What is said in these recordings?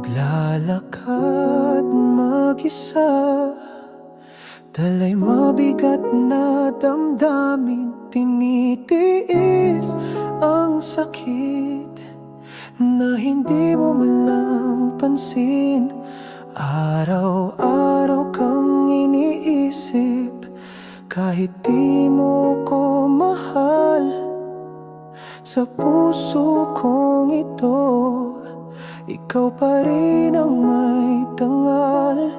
Naglalakad mag-isa. Dalay mabigat na damdamin. Tinitiis ang sakit Na hindi mo man lang pansin. Araw-araw kang iniisip Kahit di mo ko mahal. Sa puso kong ito Ikaw pa rin ang may tangal.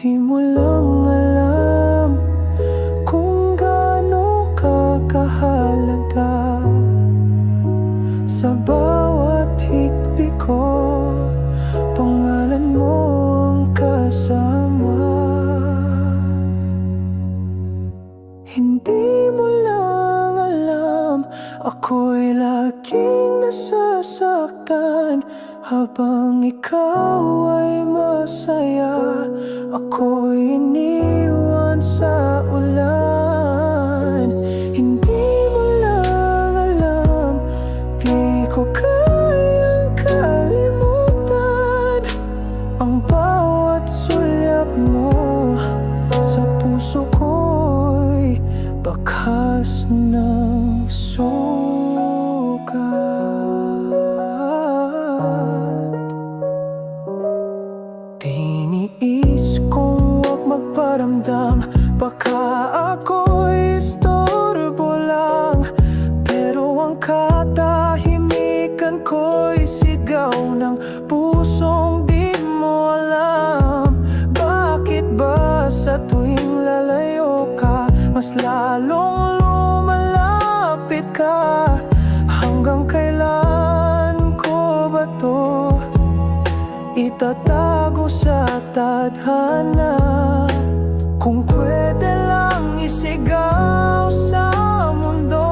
Di mo lang alam Kung gaano ka kahalaga. Sa bawat hikbi ko Pangalan mo ang kasama. Hindi mo lang alam Ako'y laging nasasaktan Habang ikaw ay masaya Ako'y iniwan sa ulan. Hindi mo lang alam Di ko kayang kalimutan Ang bawat sulyap mo. Sa puso ko'y Bakas ng Tiniis kong huwag magparamdam. Baka ako'y istorbo lang. Pero ang katahimikan ko'y sigaw ng pusong di mo alam. Bakit ba sa tuwing lalayo ka Mas lalong Itatago sa tadhana. Kung pwede lang isigaw sa mundo.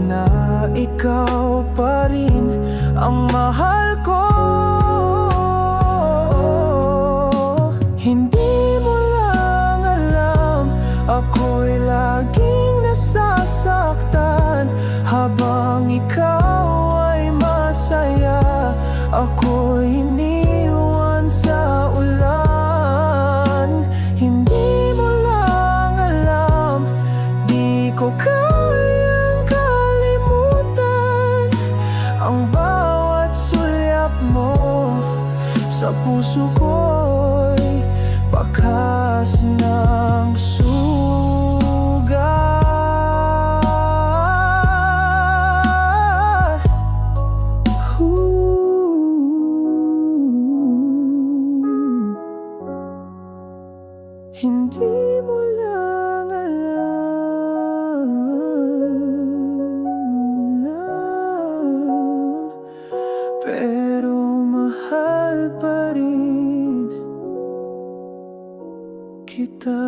Na ikaw pa rin ang mahal ko. Hindi mo lang alam Ako'y laging nasasaktan Sa puso ko'y Bakas ng sugat Ooh. Hindi mo mahal pa rin kita